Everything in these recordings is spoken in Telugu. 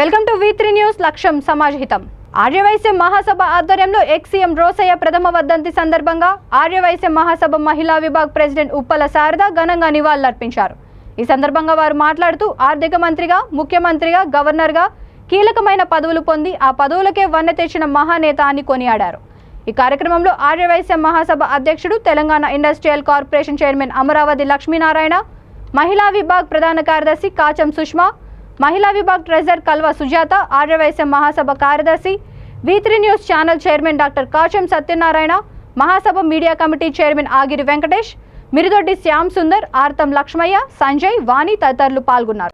Welcome to V three news లక్ష్యం సమాజహితం. ఆర్యవైశ్య మహాసభ ఆధ్వర్యంలో ఎక్సీఎం రోసయ్య ప్రథమ వర్ధంతి సందర్భంగా ఆర్యవైశ్య మహాసభ మహిళా విభాగ్ ప్రెసిడెంట్ ఉప్పల శారద ఘనంగా నివాళులర్పించారు. ఈ సందర్భంగా వారు మాట్లాడుతూ ఆర్థిక మంత్రిగా ముఖ్యమంత్రిగా గవర్నర్గా కీలకమైన పదవులు పొంది ఆ పదవులకే వన్నె తెచ్చిన మహానేత అని కొనియాడారు. ఈ కార్యక్రమంలో ఆర్యవైశ్య మహాసభ అధ్యక్షుడు Telangana industrial corporation chairman Amaravati Lakshminarayana మహిళా విభాగ్ ప్రధాన కార్యదర్శి కాచం సుష్మా మహిళా విభాగ్ ట్రెజర్ కల్వ సుజాత ఆర్యవైశ్య మహాసభ కార్యదర్శి V three news channel chairman doctor Kasam Satyanarayana Mahasabha media committee chairman Agiri Venkatesh Mirudoddi Shyam Sundar Artham Lakshmaiah Sanjay Vani తదితరులు పాల్గొన్నారు.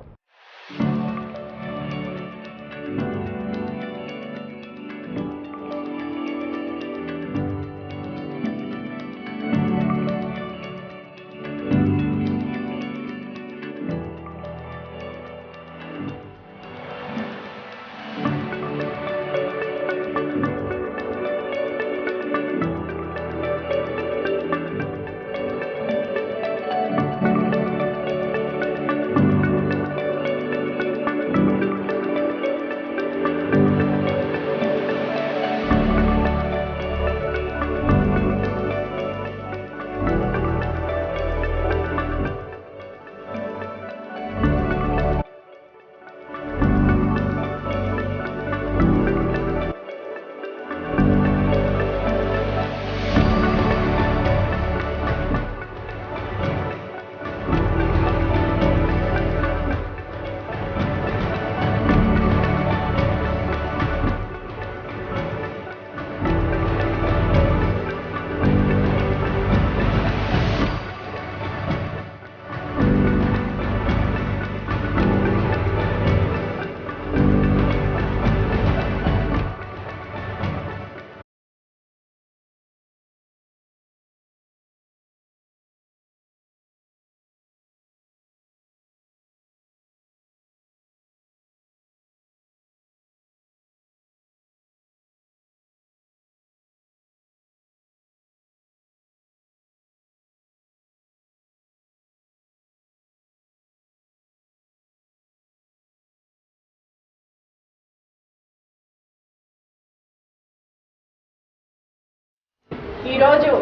ఈరోజు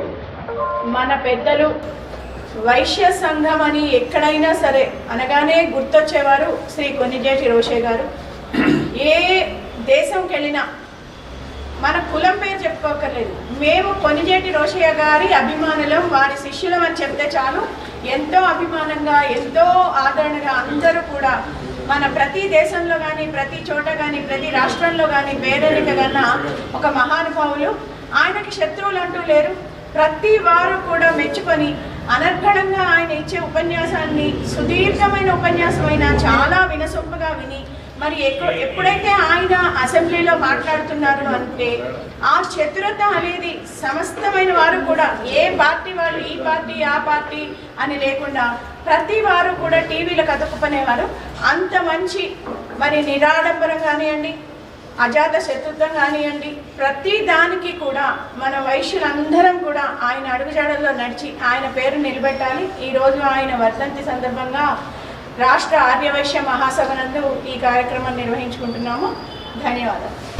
మన పెద్దలు వైశ్య సంఘం అని ఎక్కడైనా సరే అనగానే గుర్తొచ్చేవారు శ్రీ కొన్నిజేటి రోషే గారు. ఏ దేశంకి వెళ్ళినా మన కులం పేరు చెప్పుకోకర్లేదు మేము కొనిజేటి రోషయ్య గారి అభిమానులం వారి శిష్యులం అని చెప్తే చాలు. ఎంతో అభిమానంగా ఎంతో ఆదరణగా అందరూ కూడా మన ప్రతి దేశంలో కానీ ప్రతి చోట కానీ ప్రతి రాష్ట్రంలో కానీ పేరెన్నిక కన్నా ఒక మహానుభావులు. ఆయనకి శత్రువులు అంటూ లేరు. ప్రతి వారు కూడా మెచ్చుకొని అనర్ఘడంగా ఆయన ఇచ్చే ఉపన్యాసాన్ని సుదీర్ఘమైన ఉపన్యాసమైన చాలా వినసొంపుగా విని మరి ఎప్పుడైతే ఆయన అసెంబ్లీలో మాట్లాడుతున్నారు అంటే ఆ చతురత అనేది సమస్తమైన వారు కూడా ఏ పార్టీ వాళ్ళు ఈ పార్టీ ఆ పార్టీ అని లేకుండా ప్రతి వారు కూడా టీవీలకు అతుక్కునేవారు అంత మంచి మరి నిరాడంబరం కానివ్వండి అజాత శత్రుత్వం కానివ్వండి ప్రతి దానికి కూడా మన వైశ్యులందరం కూడా ఆయన అడుగుజాడల్లో నడిచి ఆయన పేరు నిలబెట్టాలి. ఈరోజు ఆయన వర్ధంతి సందర్భంగా రాష్ట్ర ఆర్యవైశ్య మహాసభ నందు ఈ కార్యక్రమం నిర్వహించుకుంటున్నాము. ధన్యవాదాలు.